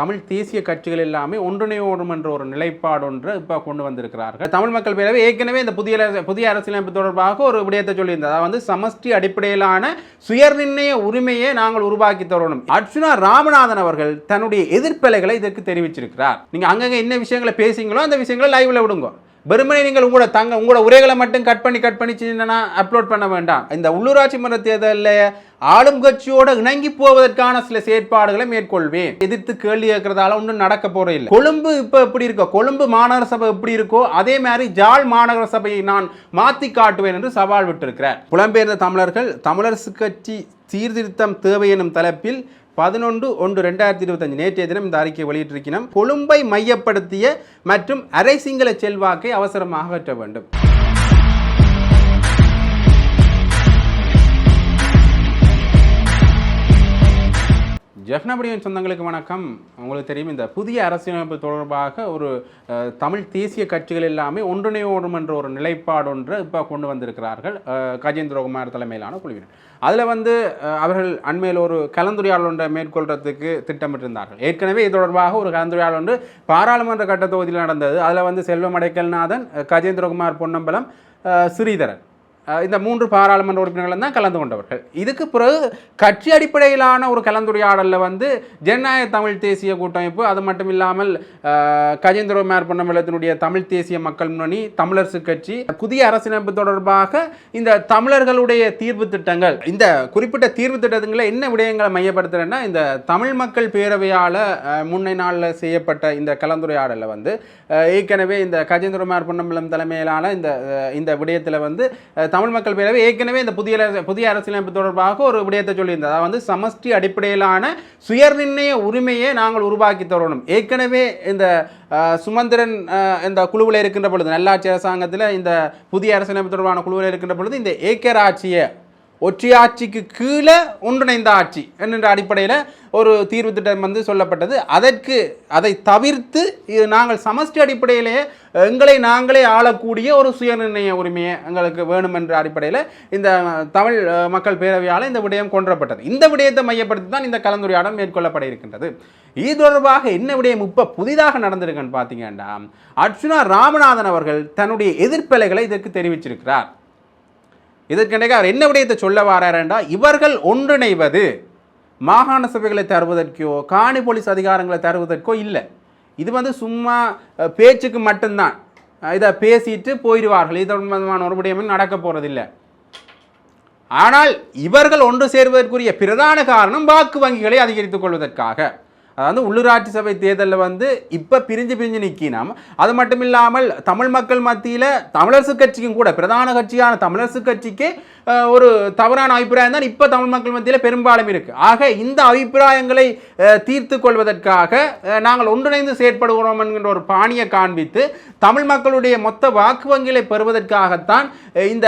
தமிழ் தேசிய கட்சிகள் எல்லாமே ஒன்றிணையோடும் என்ற ஒரு நிலைப்பாடு ஒன்று இப்போ கொண்டு வந்திருக்கிறார்கள். தமிழ் மக்கள் பேரவை ஏற்கனவே இந்த புதிய புதிய அரசியலமைப்பு தொடர்பாக ஒரு விடயத்தை சொல்லியிருந்தது. அதாவது வந்து சமஷ்டி அடிப்படையிலான சுயநிர்ணய உரிமையை நாங்கள் உருவாக்கி தரணும். அர்ச்சுனா ராமநாதன் அவர்கள் தன்னுடைய எதிர்ப்பலைகளை இதற்கு தெரிவிச்சிருக்கிறார். நீங்கள் அங்கங்கே என்ன விஷயங்களை பேசிங்களோ அந்த விஷயங்களை லைவில் விடுங்க. வெறுமனே நீங்கள் உங்களோட தங்க உங்களோட உரைகளை மட்டும் கட் பண்ணி கட் பண்ணி சின்னனா அப்லோட் பண்ண வேண்டாம். இந்த உள்ளூராட்சி மன்ற தேர்தலில் ஆளும் கட்சியோட இணங்கி போவதற்கான சில செயற்பாடுகளை மேற்கொள்வேன். எதிர்த்து கேள்வி கேட்கறதால ஒன்றும் நடக்க போற இல்லை கொழும்பு இப்போ எப்படி இருக்கோ கொழும்பு மாநகர சபை எப்படி இருக்கோ அதே மாதிரி ஜாழ் மாநகர சபையை நான் மாற்றி காட்டுவேன் என்று சவால் விட்டிருக்கிறார். புலம்பெயர்ந்த தமிழர்கள் தமிழரசு கட்சி சீர்திருத்தம் தேவை எனும் தலைப்பில் பதினொன்று ஒன்று ரெண்டாயிரத்தி இருபத்தஞ்சு நேற்றைய தினம் இந்த அறிக்கையை வெளியிட்டிருக்கிறோம் கொழும்பை மையப்படுத்திய மற்றும் அரை சிங்கள செல்வாக்கை அவசரமாக அகற்ற வேண்டும். ஜெஃப்னபடியின் சொந்தங்களுக்கு வணக்கம். உங்களுக்கு தெரியும் இந்த புதிய அரசியலமைப்பு தொடர்பாக ஒரு தமிழ் தேசிய கட்சிகள் எல்லாமே ஒன்றிணையோடும் என்ற ஒரு நிலைப்பாடு ஒன்று இப்போ கொண்டு வந்திருக்கிறார்கள். கஜேந்திரகுமார் தலைமையிலான குழுவினர். அதில் வந்து அவர்கள் அண்மையில் ஒரு கலந்துரையாடல் ஒன்றை மேற்கொள்றதுக்கு திட்டமிட்டிருந்தார்கள். ஏற்கனவே இது தொடர்பாக ஒரு கலந்துரையாடல் ஒன்று பாராளுமன்ற கட்ட தொகுதியில் நடந்தது. அதில் வந்து செல்வம் அடைக்கல்நாதன் கஜேந்திரகுமார் பொன்னம்பலம் ஸ்ரீதரன். இந்த மூன்று பாராளுமன்ற உறுப்பினர்கள் தான் கலந்து கொண்டவர்கள். இதுக்கு பிறகு கட்சி அடிப்படையிலான ஒரு கலந்துரையாடலில் வந்து ஜனநாயக தமிழ் தேசிய கூட்டமைப்பு அது மட்டும் இல்லாமல் கஜேந்திர மேர் பொன்னம்பலத்தினுடைய தமிழ் தேசிய மக்கள் முன்னணி தமிழரசு கட்சி புதிய அரசியலமைப்பு தொடர்பாக இந்த தமிழர்களுடைய தீர்வு திட்டங்கள். இந்த குறிப்பிட்ட தீர்வு திட்டங்களை என்ன விடயங்களை மையப்படுத்துகிறேன்னா இந்த தமிழ் மக்கள் பேரவையால் முன்னை நாளில் செய்யப்பட்ட இந்த கலந்துரையாடலில் வந்து ஏற்கனவே இந்த மேர் பொன்னம்பலம் தலைமையிலான இந்த இந்த விடயத்தில் வந்து தமிழ் மக்கள் பேரவை ஏற்கனவே இந்த புதிய புதிய அரசியலமைப்பு தொடர்பாக ஒரு விடயத்தை சொல்லியிருந்தது. அதாவது வந்து சமஷ்டி அடிப்படையிலான சுயநிர்ணய உரிமையை நாங்கள் உருவாக்கி தரணும். ஏற்கனவே இந்த சுமந்திரன் இந்த குழுவில் இருக்கின்ற பொழுது நல்லாட்சி அரசாங்கத்தில் இந்த புதிய அரசியலமைப்பு தொடர்பான குழுவில் இருக்கின்ற பொழுது இந்த ஏக்கராட்சியை ஒற்றையாட்சிக்கு கீழே ஒன்றிணைந்த ஆட்சி என்கின்ற அடிப்படையில் ஒரு தீர்வு திட்டம் வந்து சொல்லப்பட்டது. அதற்கு அதை தவிர்த்து இது நாங்கள் சமஷ்டி அடிப்படையிலேயே எங்களை நாங்களே ஆளக்கூடிய ஒரு சுயநிர்ணய உரிமையை எங்களுக்கு வேணும் என்ற அடிப்படையில் இந்த தமிழ் மக்கள் பேரவையால் இந்த விடயம் கொன்றப்பட்டது. இந்த விடயத்தை மையப்படுத்தி தான் இந்த கலந்துரையாடல் மேற்கொள்ளப்பட இருக்கின்றது. இது தொடர்பாக என்ன விடயம் இப்போ புதிதாக நடந்திருக்குன்னு பார்த்தீங்கன்னா அர்ச்சுனா ராமநாதன் அவர்கள் தன்னுடைய எதிர்ப்பலைகளை இதற்கு தெரிவிச்சிருக்கிறார். இதற்கிடையே அவர் என்ன விடயத்தை சொல்ல வாராரண்டா இவர்கள் ஒன்றிணைவது மாகாண சபைகளை தருவதற்கோ காணி போலீஸ் அதிகாரங்களை தருவதற்கோ இல்லை. இது வந்து சும்மா பேச்சுக்கு மட்டும்தான். இதை பேசிட்டு போயிடுவார்கள். இது சம்பந்தமான ஒரு விடயமும் நடக்க போகிறதில்லை ஆனால் இவர்கள் ஒன்று சேருவதற்குரிய பிரதான காரணம் வாக்கு வங்கிகளை அதிகரித்துக் கொள்வதற்காக. அதாவது உள்ளூராட்சி சபை தேர்தலில் வந்து இப்போ பிரிஞ்சு பிரிஞ்சு நிற்கினோம் அது மட்டும் இல்லாமல் தமிழ் மக்கள் மத்தியில் தமிழரசு கட்சிக்கும் கூட பிரதான கட்சியான தமிழரசு கட்சிக்கு ஒரு தவறான அபிப்பிராயம் தான் இப்போ தமிழ் மக்கள் மத்தியில் பெரும்பாலும் இருக்குது ஆக இந்த அபிப்பிராயங்களை தீர்த்து கொள்வதற்காக நாங்கள் ஒன்றிணைந்து செயற்படுகிறோம் என்கின்ற ஒரு பாணியை காண்பித்து தமிழ் மக்களுடைய மொத்த வாக்கு வங்கிகளை பெறுவதற்காகத்தான் இந்த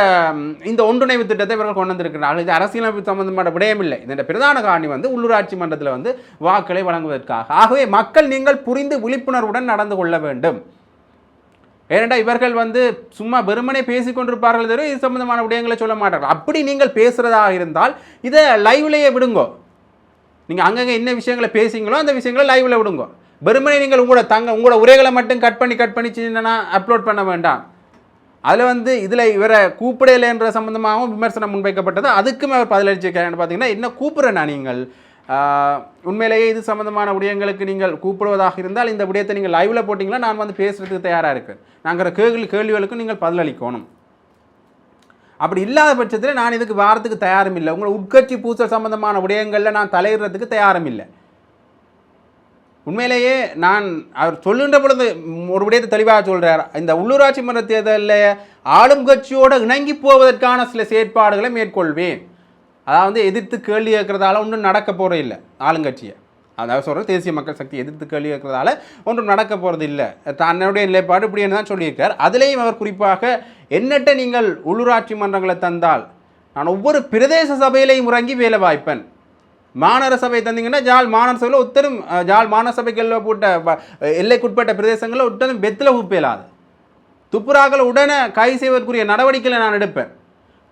இந்த ஒன்றிணைவு திட்டத்தை இவர்கள் கொண்டு வந்திருக்கிறார்கள். இது அரசியலமைப்பு சம்பந்தமான விடயமில்லை. இதன் பிரதான காரணி வந்து உள்ளூராட்சி மன்றத்தில் வந்து வாக்களை என்பதற்காக ஆகவே மக்கள் நீங்கள் புரிந்து விழிப்புணர்வுடன் நடந்து கொள்ள வேண்டும். ஏனென்றால் இவர்கள் வந்து சும்மா வெறுமனே பேசிக்கொண்டிருப்பார்கள் தவிர இது சம்பந்தமான விடயங்களை சொல்ல மாட்டார்கள். அப்படி நீங்கள் பேசுகிறதாக இருந்தால் இதை லைவ்லேயே விடுங்கோ. நீங்கள் அங்கங்கே என்ன விஷயங்களை பேசிங்களோ அந்த விஷயங்களை லைவில் விடுங்க. வெறுமனே நீங்கள் உங்களோட தங்க உங்களோட உரைகளை மட்டும் கட் பண்ணி கட் பண்ணி சின்னனா அப்லோட் பண்ண வேண்டாம். அதில் வந்து இதில் இவரை கூப்பிடலை என்ற சம்பந்தமாகவும் விமர்சனம் முன்வைக்கப்பட்டது. அதுக்கும் அவர் பதிலளிச்சிருக்காருன்னு பார்த்தீங்கன்னா என்ன நான் நீங்கள்? உண்மையிலேயே இது சம்பந்தமான விடயங்களுக்கு நீங்கள் கூப்பிடுவதாக இருந்தால் இந்த விடயத்தை நீங்கள் லைவில் போட்டிங்களா? நான் வந்து பேசுகிறதுக்கு தயாராக இருக்கேன். நாங்கள் கேள்வி கேள்விகளுக்கும் நீங்கள் பதிலளிக்கணும். அப்படி இல்லாத பட்சத்தில் நான் இதுக்கு வாரத்துக்கு தயாரும் இல்லை. உங்களை உட்கட்சி பூசல் சம்பந்தமான விடயங்களில் நான் தலையிடுறதுக்கு தயாரும் இல்லை. உண்மையிலேயே நான் அவர் சொல்லுகின்ற பொழுது ஒரு விடயத்தை தெளிவாக சொல்கிறார் இந்த உள்ளூராட்சி மன்ற தேர்தலில் ஆளும் கட்சியோடு இணங்கி போவதற்கான சில செயற்பாடுகளை மேற்கொள்வேன். அதாவது எதிர்த்து கேள்வி கேட்கறதால ஒன்றும் நடக்க போகிற இல்லை ஆளுங்கட்சியை. அதாவது சொல்கிற தேசிய மக்கள் சக்தி எதிர்த்து கேள்வி கேட்கறதால ஒன்றும் நடக்க போகிறது இல்லை. தன்னுடைய நிலைப்பாடு இப்படின்னு தான் சொல்லியிருக்கார். அதுலேயும் அவர் குறிப்பாக என்னட்ட நீங்கள் உள்ளூராட்சி மன்றங்களை தந்தால் நான் ஒவ்வொரு பிரதேச சபையிலையும் இறங்கி வேலை வாய்ப்பேன். மாநகர சபை தந்தீங்கன்னா ஜாழ் மாநகர சபையில் ஒத்தரும் ஜால் மாநகர சபைகளில் போட்ட எல்லைக்குட்பட்ட பிரதேசங்களில் ஒத்தரும் பெத்தில் உப்பேலாது துப்புராக்களை உடனே கை செய்வதற்குரிய நடவடிக்கைகளை நான் எடுப்பேன்.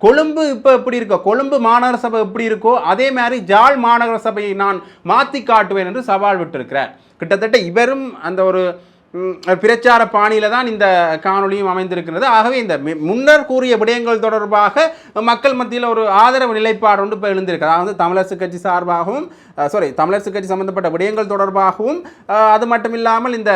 கொழும்பு இப்போ எப்படி இருக்கோ கொழும்பு மாநகர சபை எப்படி இருக்கோ அதே மாதிரி ஜாழ் மாநகர சபையை நான் மாற்றி காட்டுவேன் என்று சவால் விட்டிருக்கிறார். கிட்டத்தட்ட இவரும் அந்த ஒரு பிரச்சார பாணியில் தான் இந்த காணொளியும் அமைந்திருக்கிறது. ஆகவே இந்த மி- முன்னர் கூறிய விடயங்கள் தொடர்பாக மக்கள் மத்தியில் ஒரு ஆதரவு நிலைப்பாடு ஒன்று இப்போ எழுந்திருக்கு அதாவது தமிழரசு கட்சி சார்பாகவும் சாரி தமிழரசு கட்சி சம்பந்தப்பட்ட விடயங்கள் தொடர்பாகவும் அது மட்டும் இல்லாமல் இந்த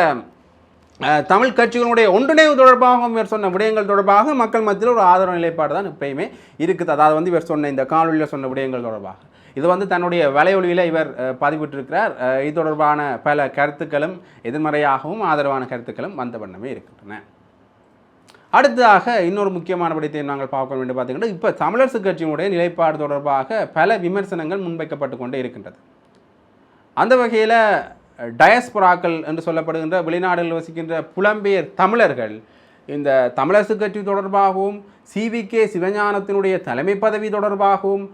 தமிழ் கட்சிகளுடைய ஒன்றிணைவு தொடர்பாகவும் இவர் சொன்ன விடயங்கள் தொடர்பாக மக்கள் மத்தியில் ஒரு ஆதரவு நிலைப்பாடு தான் எப்பயுமே இருக்குது. அதாவது வந்து இவர் சொன்ன இந்த காணொலியில் சொன்ன விடயங்கள் தொடர்பாக. இது வந்து தன்னுடைய வலையொலியில் இவர் பதிவிட்டிருக்கிறார். இது தொடர்பான பல கருத்துக்களும் எதிர்மறையாகவும் ஆதரவான கருத்துக்களும் வந்த வண்ணமே இருக்கின்றன. அடுத்ததாக இன்னொரு முக்கியமான விடயத்தை நாங்கள் பார்க்க வேண்டும். பார்த்தீங்கன்னா இப்போ தமிழரசு கட்சியினுடைய நிலைப்பாடு தொடர்பாக பல விமர்சனங்கள் முன்வைக்கப்பட்டு கொண்டே இருக்கின்றது. அந்த வகையில் டயஸ்புராக்கள் என்று சொல்லப்படுகின்ற வெளிநாடுகளில் வசிக்கின்ற புலம்பெயர் தமிழர்கள் இந்த தமிழரசு கட்சி தொடர்பாகவும் சிவிகே சிவஞானத்தினுடைய தலைமை பதவி தொடர்பாகவும்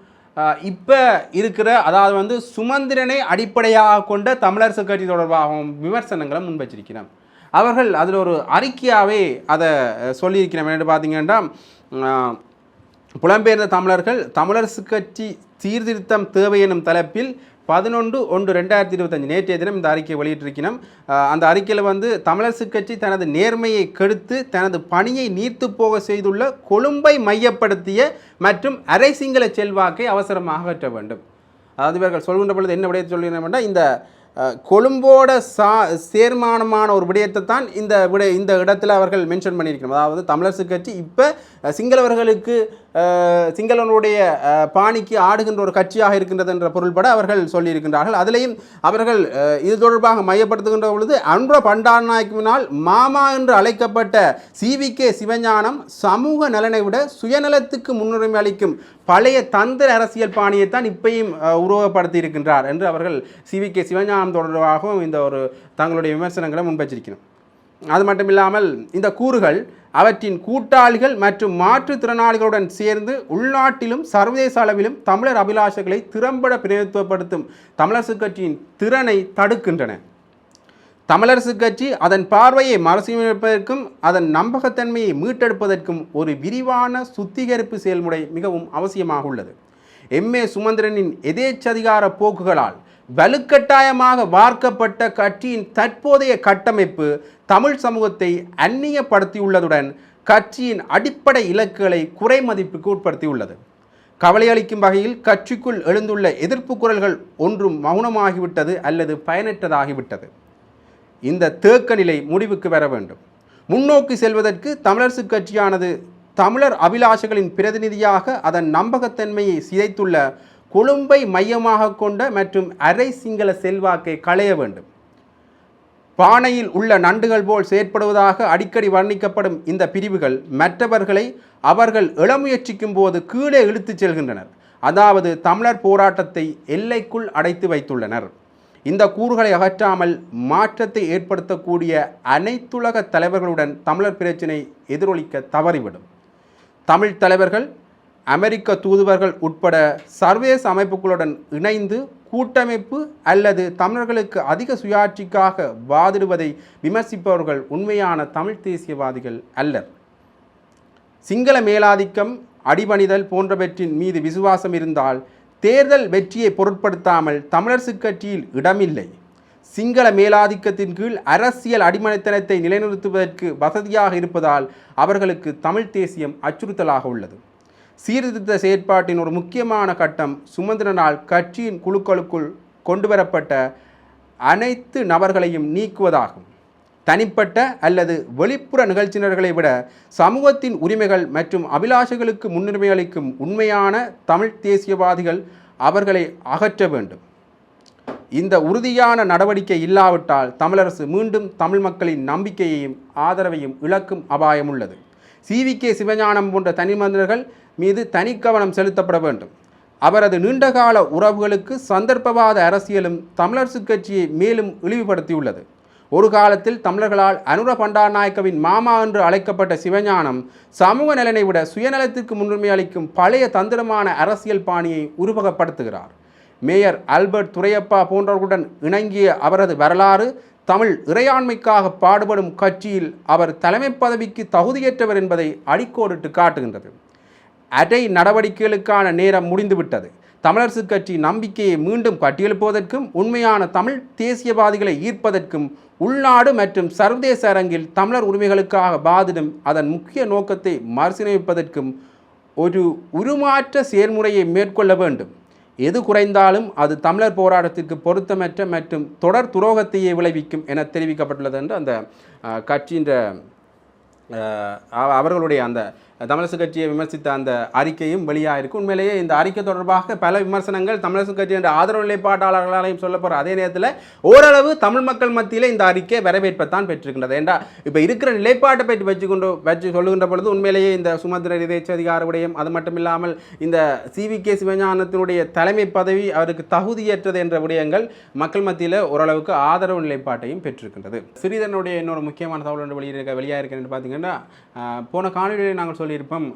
இப்போ இருக்கிற அதாவது வந்து சுமந்திரனை அடிப்படையாக கொண்ட தமிழரசு கட்சி தொடர்பாகவும் விமர்சனங்களை முன்வச்சிருக்கிறோம் அவர்கள் அதில் ஒரு அறிக்கையாகவே அதை சொல்லியிருக்கிறோம். என்று பார்த்தீங்கன்னா புலம்பெயர்ந்த தமிழர்கள் தமிழரசு கட்சி சீர்திருத்தம் தேவை எனும் தலைப்பில் பதினொன்று ஒன்று ரெண்டாயிரத்தி இருபத்தஞ்சு நேற்றைய தினம் இந்த அறிக்கையை வெளியிட்டிருக்கிறோம் அந்த அறிக்கையில் வந்து தமிழரசு கட்சி தனது நேர்மையை கெடுத்து தனது பணியை நீர்த்து போக செய்துள்ள கொழும்பை மையப்படுத்திய மற்றும் அரை சிங்கள செல்வாக்கை அவசரமாக அகற்ற வேண்டும். அதாவது இவர்கள் சொல்கின்ற பொழுது என்ன விடயத்தை சொல்கிறேன் இந்த கொழும்போட சா சேர்மானமான ஒரு விடயத்தை தான் இந்த விட இந்த இடத்துல அவர்கள் மென்ஷன் பண்ணியிருக்கணும் அதாவது தமிழரசு கட்சி இப்போ சிங்களவர்களுக்கு சிங்களனுடைய பாணிக்கு ஆடுகின்ற ஒரு கட்சியாக இருக்கின்றது என்ற பொருள்பட அவர்கள் சொல்லியிருக்கின்றார்கள். அதிலையும் அவர்கள் இது தொடர்பாக மையப்படுத்துகின்ற பொழுது அன்ற பண்டாநாயக்கினால் மாமா என்று அழைக்கப்பட்ட சிவிகே சிவஞானம் சமூக நலனை விட சுயநலத்துக்கு முன்னுரிமை அளிக்கும் பழைய தந்திர அரசியல் பாணியைத்தான் இப்பையும் உருவகப்படுத்தி இருக்கின்றார் என்று அவர்கள் சிவிகே சிவஞானம் தொடர்பாகவும் இந்த ஒரு தங்களுடைய விமர்சனங்களை முன்வச்சிருக்கணும் அது மட்டும் இல்லாமல் இந்த கூறுகள் அவற்றின் கூட்டாளிகள் மற்றும் மாற்றுத்திறனாளிகளுடன் சேர்ந்து உள்நாட்டிலும் சர்வதேச அளவிலும் தமிழர் அபிலாஷைகளை திறம்பட பிரதிநிதித்துவப்படுத்தும் தமிழரசு கட்சியின் திறனை தடுக்கின்றன. தமிழரசு கட்சி அதன் பார்வையை மறுசீரமைப்பதற்கும் அதன் நம்பகத்தன்மையை மீட்டெடுப்பதற்கும் ஒரு விரிவான சுத்திகரிப்பு செயல்முறை மிகவும் அவசியமாக உள்ளது. எம்ஏ சுமந்திரனின் எதேச்சதிகார போக்குகளால் வலுக்கட்டாயமாக வார்க்கப்பட்ட கட்சியின் தற்போதைய கட்டமைப்பு தமிழ் சமூகத்தை அந்நியப்படுத்தியுள்ளதுடன் கட்சியின் அடிப்படை இலக்குகளை குறைமதிப்புக்கு உட்படுத்தியுள்ளது. கவலையளிக்கும் வகையில் கட்சிக்குள் எழுந்துள்ள எதிர்ப்பு குரல்கள் ஒன்றும் மௌனமாகிவிட்டது அல்லது பயனற்றதாகிவிட்டது. இந்த தேக்க நிலை முடிவுக்கு வர வேண்டும். முன்னோக்கி செல்வதற்கு தமிழரசு கட்சியானது தமிழர் அபிலாஷைகளின் பிரதிநிதியாக அதன் நம்பகத்தன்மையை சிதைத்துள்ள கொழும்பை மையமாக கொண்ட மற்றும் அரை சிங்கள செல்வாக்கை களைய வேண்டும். பானையில் உள்ள நண்டுகள் போல் செயற்படுவதாக அடிக்கடி வர்ணிக்கப்படும் இந்த பிரிவுகள் மற்றவர்களை அவர்கள் இளமுயற்சிக்கும் போது கீழே இழுத்துச் செல்கின்றனர். அதாவது தமிழர் போராட்டத்தை எல்லைக்குள் அடைத்து வைத்துள்ளனர். இந்த கூறுகளை அகற்றாமல் மாற்றத்தை ஏற்படுத்தக்கூடிய அனைத்துலக தலைவர்களுடன் தமிழர் பிரச்சினை எதிரொலிக்க தவறிவிடும். தமிழ் தலைவர்கள் அமெரிக்க தூதுவர்கள் உட்பட சர்வதேச அமைப்புகளுடன் இணைந்து கூட்டமைப்பு அல்லது தமிழர்களுக்கு அதிக சுயாட்சிக்காக வாதிடுவதை விமர்சிப்பவர்கள் உண்மையான தமிழ் தேசியவாதிகள் அல்லர். சிங்கள மேலாதிக்கம் அடிபணிதல் போன்றவற்றின் மீது விசுவாசம் இருந்தால் தேர்தல் வெற்றியை பொருட்படுத்தாமல் தமிழரசு கட்சியில் இடமில்லை. சிங்கள மேலாதிக்கத்தின் கீழ் அரசியல் அடிமனைத்தனத்தை நிலைநிறுத்துவதற்கு வசதியாக இருப்பதால் அவர்களுக்கு தமிழ் தேசியம் அச்சுறுத்தலாக உள்ளது. சீர்திருத்த செயற்பாட்டின் ஒரு முக்கியமான கட்டம் சுமந்திரனால் கட்சியின் குழுக்களுக்குள் கொண்டுவரப்பட்ட அனைத்து நபர்களையும் நீக்குவதாகும். தனிப்பட்ட அல்லது வெளிப்புற நிகழ்ச்சியினர்களை விட சமூகத்தின் உரிமைகள் மற்றும் அபிலாஷைகளுக்கு முன்னுரிமை அளிக்கும் உண்மையான தமிழ் தேசியவாதிகள் அவர்களை அகற்ற வேண்டும். இந்த உறுதியான நடவடிக்கை இல்லாவிட்டால் தமிழரசு மீண்டும் தமிழ் மக்களின் நம்பிக்கையையும் ஆதரவையும் இழக்கும் அபாயம் உள்ளது சிவிகே சிவஞானம் போன்ற தனிமனிதர்கள் மீது தனி கவனம் செலுத்தப்பட வேண்டும். அவரது நீண்டகால உறவுகளுக்கு சந்தர்ப்பவாத அரசியலும் தமிழரசு கட்சியை மேலும் இழிவுபடுத்தியுள்ளது. ஒரு காலத்தில் தமிழர்களால் அனுர பண்டாநாயக்கவின் மாமா என்று அழைக்கப்பட்ட சிவஞானம் சமூக நலனை விட சுயநலத்திற்கு முன்னுரிமை அளிக்கும் பழைய தந்திரமான அரசியல் பாணியை உருவகப்படுத்துகிறார். மேயர் ஆல்பர்ட் துரையப்பா போன்றவர்களுடன் இணங்கிய அவரது வரலாறு தமிழ் இறையாண்மைக்காக பாடுபடும் கட்சியில் அவர் தலைமை பதவிக்கு தகுதியற்றவர் என்பதை அடிக்கோடிட்டு காட்டுகின்றது. அடை நடவடிக்கைகளுக்கான நேரம் முடிந்துவிட்டது. தமிழரசு கட்சி நம்பிக்கையை மீண்டும் கட்டியெழுப்புவதற்கும் உண்மையான தமிழ் தேசியவாதிகளை ஈர்ப்பதற்கும் உள்நாடு மற்றும் சர்வதேச அரங்கில் தமிழர் உரிமைகளுக்காக பாதிடும் அதன் முக்கிய நோக்கத்தை மறுசீரமைப்பதற்கும் ஒரு உருமாற்ற செயல்முறையை மேற்கொள்ள வேண்டும். எது குறைந்தாலும் அது தமிழர் போராட்டத்திற்கு பொருத்தமற்ற மற்றும் தொடர் துரோகத்தையே விளைவிக்கும் என தெரிவிக்கப்பட்டுள்ளது என்று அந்த அஹ், கட்சியின் அவர்களுடைய அந்த தமிழரசு கட்சியை விமர்சித்த அந்த அறிக்கையும் வெளியாயிருக்கு. உண்மையிலேயே இந்த அறிக்கை தொடர்பாக பல விமர்சனங்கள் தமிழரசு கட்சி என்ற ஆதரவு நிலைப்பாட்டாளர்களாலையும் சொல்லப்படுற அதே நேரத்தில் ஓரளவு தமிழ் மக்கள் மத்தியில் இந்த அறிக்கை வரவேற்பைத்தான் பெற்றிருக்கின்றது. ஏண்டா இப்போ இருக்கிற நிலைப்பாட்டை பற்றி வச்சுக்கொண்டு வச்சு சொல்லுகின்ற பொழுது உண்மையிலேயே இந்த சுமந்திர இதேச்ச அதிகார விடயம் அது மட்டும் இல்லாமல் இந்த சிவி கே. சிவஞானத்தினுடைய தலைமை பதவி அவருக்கு தகுதியற்றது என்ற விடயங்கள் மக்கள் மத்தியில் ஓரளவுக்கு ஆதரவு நிலைப்பாட்டையும் பெற்றிருக்கின்றது. சிறிதனுடைய இன்னொரு முக்கியமான தகவல் ஒன்று வெளியிருக்க வெளியாயிருக்கேன்னு பார்த்தீங்கன்னா போன காணொலியில் நாங்கள் சொல்லியிருப்போம்.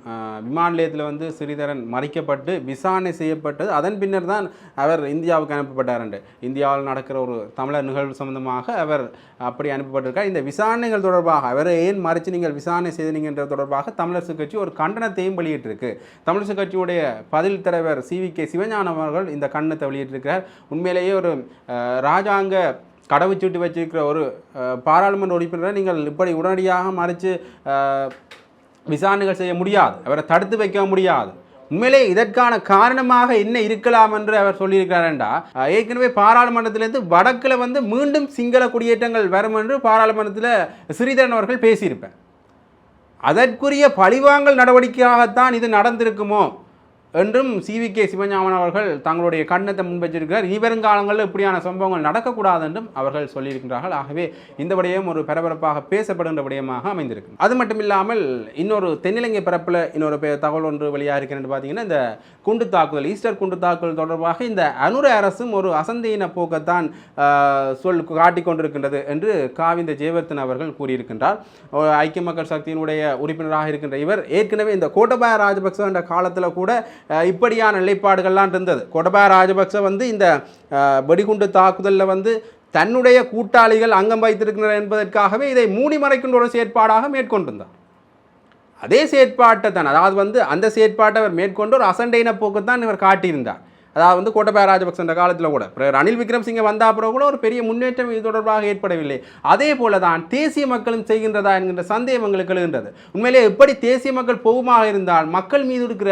விமான நிலையத்தில் வந்து சிறிதரன் மறைக்கப்பட்டு விசாரணை செய்யப்பட்டது. அதன் பின்னர் தான் அவர் இந்தியாவுக்கு அனுப்பப்பட்டார் என்று. இந்தியாவில் நடக்கிற ஒரு தமிழர் நிகழ்வு சம்பந்தமாக அவர் அப்படி அனுப்பப்பட்டிருக்கார். இந்த விசாரணைகள் தொடர்பாக அவரை ஏன் மறைச்சு நீங்கள் விசாரணை செய்தீங்கன்ற தொடர்பாக தமிழரசு கட்சி ஒரு கண்டனத்தையும் வெளியிட்டிருக்கு. தமிழரசு கட்சியுடைய பதில் தலைவர் சி. வி. கே. சிவஞானம் அவர்கள் இந்த கண்டனத்தை வெளியிட்டிருக்கிறார். உண்மையிலேயே ஒரு ராஜாங்க கடவுச்சீட்டு வச்சிருக்கிற ஒரு பாராளுமன்ற உறுப்பினரை நீங்கள் இப்படி உடனடியாக மறைச்சு விசாரணைகள் செய்ய முடியாது. அவரை தடுத்து வைக்க முடியாது. உண்மையிலே இதற்கான காரணமாக என்ன இருக்கலாம் என்று அவர் சொல்லியிருக்கிறாரண்டா ஏற்கனவே பாராளுமன்றத்திலிருந்து வடக்கில் வந்து மீண்டும் சிங்கள குடியேற்றங்கள் வரும் என்று பாராளுமன்றத்தில் ஸ்ரீதரன் அவர்கள் பேசியிருப்பேன் அதற்குரிய பழிவாங்கல் நடவடிக்கையாகத்தான் இது நடந்திருக்குமோ? என்றும் சிவி கே சிவஞாமன் அவர்கள் தங்களுடைய கண்ணத்தை முன்வச்சிருக்கிறார் இனி வருங்காலங்களில் இப்படியான சம்பவங்கள் நடக்கக்கூடாது என்றும் அவர்கள் சொல்லியிருக்கிறார்கள் ஆகவே இந்த விடயம் ஒரு பரபரப்பாக பேசப்படுகின்ற விடயமாக அமைந்திருக்கு அது மட்டும் இல்லாமல் இன்னொரு தென்னிலங்கை பரப்பில் இன்னொரு தகவல் ஒன்று வெளியாக இருக்கிறது பார்த்தீங்கன்னா இந்த குண்டு தாக்குதல் ஈஸ்டர் குண்டு தாக்குதல் தொடர்பாக இந்த அனுர அரசும் ஒரு அசந்தையின போக்கத்தான் சொல் காட்டிக்கொண்டிருக்கின்றது என்று காவிந்த ஜெயவர்த்தன் அவர்கள் கூறியிருக்கின்றார். ஐக்கிய மக்கள் சக்தியினுடைய உறுப்பினராக இருக்கின்ற இவர் ஏற்கனவே இந்த கோட்டபாய ராஜபக்ச என்ற காலத்தில் கூட இப்படியான நிலைப்பாடுகள்லாம் இருந்தது. கொடபா ராஜபக்ச வந்து இந்த வெடிகுண்டு தாக்குதலில் வந்து தன்னுடைய கூட்டாளிகள் அங்கம் வைத்திருக்கின்றனர் என்பதற்காகவே இதை மூடி மறைக்கின்ற ஒரு செயற்பாடாக மேற்கொண்டிருந்தார். அதே செயற்பாட்டை தான் அதாவது வந்து அந்த செயற்பாட்டை அவர் மேற்கொண்டு ஒரு அசண்டையின போக்கு தான் இவர் காட்டியிருந்தார். அதாவது வந்து கோட்டபாய ராஜபக்சன்ற காலத்தில் கூட. பிறகு ரணில் விக்ரம்சிங்க வந்த அப்புறம் கூட ஒரு பெரிய முன்னேற்றம் இது தொடர்பாக ஏற்படவில்லை. அதே போல தான் தேசிய மக்களும் செய்கின்றதா என்கின்ற சந்தேகம் எங்களுக்கு எழுகின்றது. உண்மையிலே எப்படி தேசிய மக்கள் போகுமாக இருந்தால் மக்கள் மீது இருக்கிற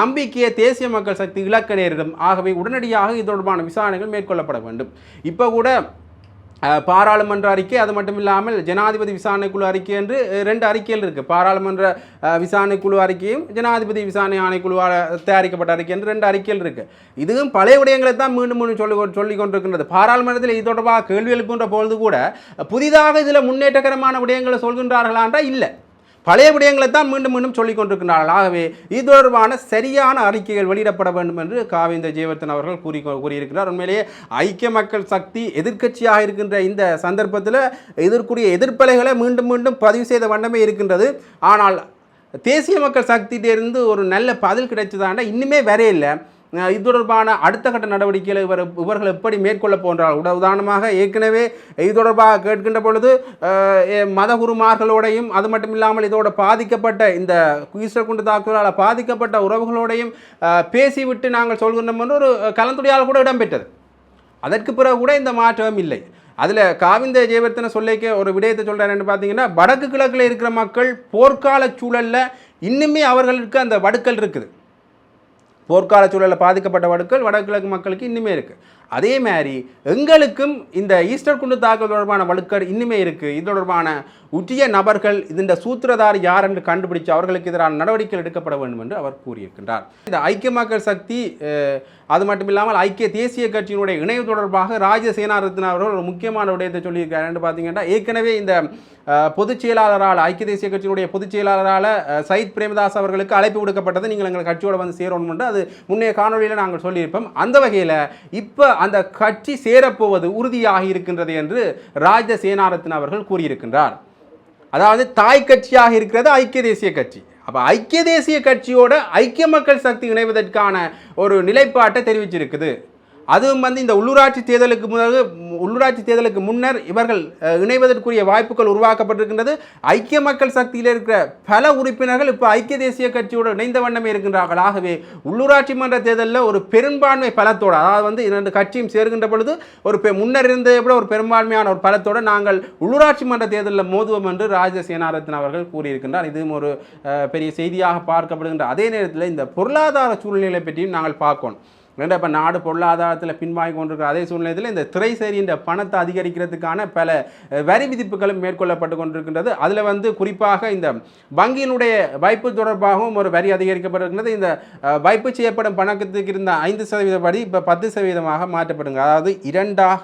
நம்பிக்கையை தேசிய மக்கள் சக்தி இழக்க நேரிடும். ஆகவே உடனடியாக இது தொடர்பான விசாரணைகள் மேற்கொள்ளப்பட வேண்டும். இப்போ கூட பாராளுமன்ற அறிக்கை அது மட்டும் இல்லாமல் ஜனாதிபதி விசாரணை குழு அறிக்கை என்று ரெண்டு அறிக்கைகள் இருக்குது பாராளுமன்ற விசாரணை குழு அறிக்கையும் ஜனாதிபதி விசாரணை ஆணைக்குழுவால் தயாரிக்கப்பட்ட அறிக்கை என்று ரெண்டு அறிக்கைகள் இருக்குது இதுவும் பழைய விடயங்களை தான் மீண்டும் மீண்டும் சொல்லி கொ- சொல்லிக் கொண்டிருக்கின்றது. பாராளுமன்றத்தில் இது தொடர்பாக கேள்வி எழுப்புகின்ற பொழுது கூட புதிதாக இதில் முன்னேற்றகரமான விடயங்களை சொல்கின்றார்களான்றா இல்லை. பழைய விடயங்களை தான் மீண்டும் மீண்டும் சொல்லிக் கொண்டிருக்கிறார்கள். ஆகவே இது தொடர்பான சரியான அறிக்கைகள் வெளியிடப்பட வேண்டும் என்று காவிந்த ஜெயவர்த்தன் அவர்கள் கூறி கூறியிருக்கிறார். உண்மையிலேயே ஐக்கிய மக்கள் சக்தி எதிர்க்கட்சியாக இருக்கின்ற இந்த சந்தர்ப்பத்தில் எதிர்க்கூடிய எதிர்ப்பலைகளை மீண்டும் மீண்டும் பதிவு செய்த வண்ணமே இருக்கின்றது. ஆனால் தேசிய மக்கள் சக்தியிலிருந்து ஒரு நல்ல பதில் கிடைச்சதாண்டா இன்னுமே வரையில்லை. இது தொடர்பான அடுத்த கட்ட நடவடிக்கைகளை இவர் இவர்கள் எப்படி மேற்கொள்ள போன்றார் உட உதாரணமாக ஏற்கனவே இது தொடர்பாக கேட்கின்ற பொழுது மதகுருமார்களோடையும் அது மட்டும் இல்லாமல் இதோட பாதிக்கப்பட்ட இந்த ஈஸ்டர் தாக்குதலால் பாதிக்கப்பட்ட உறவுகளோடையும் பேசிவிட்டு நாங்கள் சொல்கின்றோம் என்று ஒரு கலந்துரையால் கூட இடம்பெற்றது. அதற்கு பிறகு கூட இந்த மாற்றம் இல்லை. அதில் காவிந்த ஜெயவர்த்தனை சொல்லிக்க ஒரு விடயத்தை சொல்கிறாருன்னு பார்த்தீங்கன்னா வடக்கு கிழக்கில் இருக்கிற மக்கள் போர்க்கால சூழலில் இன்னுமே அவர்களுக்கு அந்த வடுக்கல் இருக்குது. போர்க்கால சூழலில் பாதிக்கப்பட்ட வடுக்கள் வடகிழக்கு மக்களுக்கு இன்னுமே இருக்குது அதே மாதிரி எங்களுக்கும் இந்த ஈஸ்டர் குண்டு தாக்குதல் தொடர்பான வழுக்கர் இன்னுமே இருக்குது இது தொடர்பான உரிய நபர்கள் இந்த சூத்திரதார் யார் என்று கண்டுபிடிச்சு அவர்களுக்கு எதிரான நடவடிக்கைகள் எடுக்கப்பட வேண்டும் என்று அவர் கூறியிருக்கின்றார். இந்த ஐக்கிய மக்கள் சக்தி அது மட்டும் இல்லாமல் ஐக்கிய தேசிய கட்சியினுடைய இணைவு தொடர்பாக ராஜ அவர்கள் ஒரு முக்கியமான விடயத்தை சொல்லியிருக்காரு. என்று பார்த்தீங்கன்னா ஏற்கனவே இந்த பொதுச் செயலாளரால் ஐக்கிய தேசிய கட்சியினுடைய பொதுச் செயலாளரால் சயித் பிரேமதாஸ் அவர்களுக்கு அழைப்பு விடுக்கப்பட்டது நீங்கள் எங்கள் கட்சியோட வந்து சேரணும் என்று அது முன்னைய காணொலியில் நாங்கள் சொல்லியிருப்போம். அந்த வகையில் இப்போ அந்த கட்சி சேரப்போவது உறுதியாக இருக்கின்றது என்று ராஜ அவர்கள் கூறியிருக்கின்றார். அதாவது தாய் கட்சியாக இருக்கிறது ஐக்கிய தேசிய கட்சி. அப்போ ஐக்கிய தேசிய கட்சியோட ஐக்கிய மக்கள் சக்தி இணைவதற்கான ஒரு நிலைப்பாட்டை தெரிவிச்சிருக்குது. அதுவும் வந்து இந்த உள்ளூராட்சி தேர்தலுக்கு முதல் உள்ளூராட்சி தேர்தலுக்கு முன்னர் இவர்கள் இணைவதற்குரிய வாய்ப்புகள் உருவாக்கப்பட்டிருக்கின்றது. ஐக்கிய மக்கள் சக்தியில் இருக்கிற பல உறுப்பினர்கள் இப்போ ஐக்கிய தேசிய கட்சியோடு இணைந்த வண்ணமே இருக்கின்றார்கள். ஆகவே உள்ளூராட்சி மன்ற தேர்தலில் ஒரு பெரும்பான்மை பலத்தோடு அதாவது வந்து இரண்டு கட்சியும் சேர்கின்ற பொழுது ஒரு பெ- முன்னர் இருந்ததை விட ஒரு பெரும்பான்மையான ஒரு பலத்தோடு நாங்கள் உள்ளூராட்சி மன்ற தேர்தலில் மோதுவோம் என்று ராஜ சேனாரத்ன அவர்கள் கூறியிருக்கின்றார். இதுவும் ஒரு பெரிய செய்தியாக பார்க்கப்படுகின்ற அதே நேரத்தில் இந்த பொருளாதார சூழ்நிலை பற்றியும் நாங்கள் பார்க்கணும். ஏன்னா இப்போ நாடு பொருளாதாரத்தில் பின்வாங்கி கொண்டிருக்கிற அதே சூழ்நிலையில் இந்த திரைசேரியின் பணத்தை அதிகரிக்கிறதுக்கான பல வரி விதிப்புகளும் மேற்கொள்ளப்பட்டு கொண்டிருக்கின்றது. அதில் வந்து குறிப்பாக இந்த வங்கியினுடைய வைப்பு தொடர்பாகவும் ஒரு வரி அதிகரிக்கப்பட்டிருக்கிறது இந்த வைப்பு செய்யப்படும் பணத்துக்கு இருந்த ஐந்து சதவீத வரி இப்போ பத்து சதவீதமாக மாற்றப்படுங்க அதாவது இரண்டாக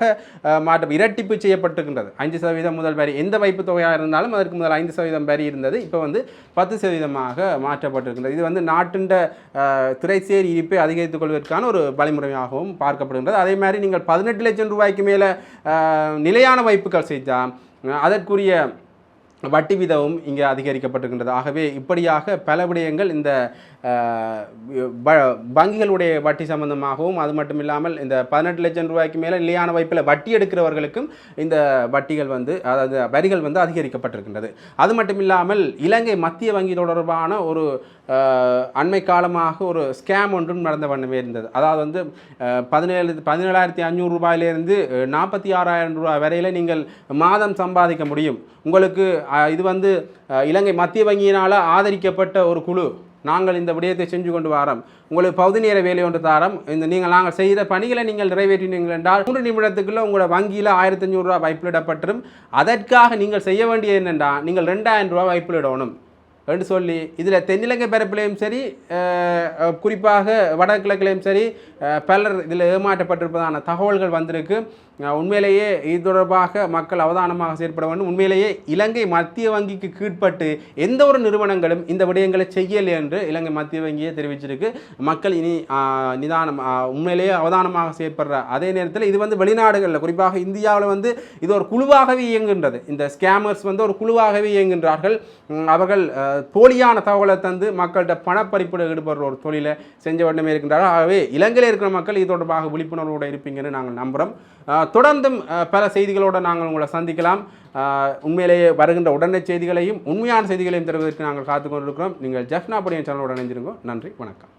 மாற்ற இரட்டிப்பு செய்யப்பட்டிருக்கின்றது. ஐந்து சதவீதம் முதல் வரி எந்த வைப்பு தொகையாக இருந்தாலும் அதற்கு முதல் ஐந்து சதவீதம் வரி இருந்தது. இப்போ வந்து பத்து சதவீதமாக மாற்றப்பட்டிருக்கின்றது. இது வந்து நாட்டின் அஹ், திரைசேரி இருப்பை அதிகரித்துக் கொள்வதற்கான ஒரு வழிமுறையாகவும் பார்க்கப்படுகின்றது. அதே மாதிரி நீங்கள் பதினெட்டு லட்சம் ரூபாய்க்கு மேலே நிலையான வைப்புகள் செய்தால் அதற்குரிய வட்டி வீதமும் இங்கே அதிகரிக்கப்பட்டிருக்கின்றது. ஆகவே இப்படியாக பல விடயங்கள் இந்த வங்கிகளுடைய வட்டி சம்பந்தமாகவும் அது மட்டும் இல்லாமல் இந்த பதினெட்டு லட்சம் ரூபாய்க்கு மேலே நிலையான வைப்பில் வட்டி எடுக்கிறவர்களுக்கும் இந்த வட்டிகள் வந்து அதாவது வரிகள் வந்து அதிகரிக்கப்பட்டிருக்கின்றது. அது மட்டும் இல்லாமல் இலங்கை மத்திய வங்கி தொடர்பான ஒரு அண்மை காலமாக ஒரு ஸ்கேம் ஒன்றும் நடந்த வண்ணமே இருந்தது. அதாவது வந்து பதினேழு பதினேழாயிரத்தி அஞ்சூறு ரூபாயிலிருந்து நாற்பத்தி ஆறாயிரம் ரூபாய் வரையில் நீங்கள் மாதம் சம்பாதிக்க முடியும். உங்களுக்கு இது வந்து இலங்கை மத்திய வங்கியினால் ஆதரிக்கப்பட்ட ஒரு குழு. நாங்கள் இந்த விடயத்தை செஞ்சு கொண்டு வரோம். உங்களுக்கு பகுதி நேர வேலை ஒன்று தாரம். இந்த நீங்கள் நாங்கள் செய்கிற பணிகளை நீங்கள் நிறைவேற்றினீங்கள் என்றால் மூன்று நிமிடத்துக்குள்ளே உங்களோட வங்கியில் ஆயிரத்தி அஞ்சூறுரூவா வைப்பிலிடப்பட்டிரும் அதற்காக நீங்கள் செய்ய வேண்டியது என்னென்றால் நீங்கள் ரெண்டாயிரம் ரூபா வைப்பிலிடணும் என்று சொல்லி இதில் தென்னிலங்கை பரப்பிலையும் சரி குறிப்பாக வடகிழக்கிலையும் சரி பலர் இதில் ஏமாற்றப்பட்டிருப்பதான தகவல்கள் வந்திருக்கு. உண்மையிலேயே இது தொடர்பாக மக்கள் அவதானமாக செயற்பட வேண்டும். உண்மையிலேயே இலங்கை மத்திய வங்கிக்கு கீழ்ப்பட்டு எந்த ஒரு நிறுவனங்களும் இந்த விடயங்களை செய்யலை என்று இலங்கை மத்திய வங்கியே தெரிவிச்சிருக்கு. மக்கள் இனி நிதானம் உண்மையிலேயே அவதானமாக செயற்படுற அதே நேரத்தில் இது வந்து வெளிநாடுகளில் குறிப்பாக இந்தியாவில் வந்து இது ஒரு குழுவாகவே இயங்குகின்றது. இந்த ஸ்கேமர்ஸ் வந்து ஒரு குழுவாகவே இயங்குகின்றார்கள். அவர்கள் போலியான தகவலை தந்து மக்கள்கிட்ட பணப்பறிப்பில் ஈடுபடுற ஒரு தொழிலை செஞ்ச வண்ணமே இருக்கின்றார்கள். ஆகவே இலங்கையில் இருக்கிற மக்கள் இது தொடர்பாக விழிப்புணர்வோடு இருப்பீங்கன்னு நாங்கள் நம்புகிறோம் தொடர்ந்தும் பல செய்திகளோடு நாங்கள் உங்களை சந்திக்கலாம். உண்மையிலேயே வருகின்ற உடனே செய்திகளையும் உண்மையான செய்திகளையும் தருவதற்கு நாங்கள் காத்துக்கொண்டிருக்கிறோம். நீங்கள் ஜெஃப்னா படியின் சேனலோடு இணைஞ்சிருங்க நன்றி வணக்கம்.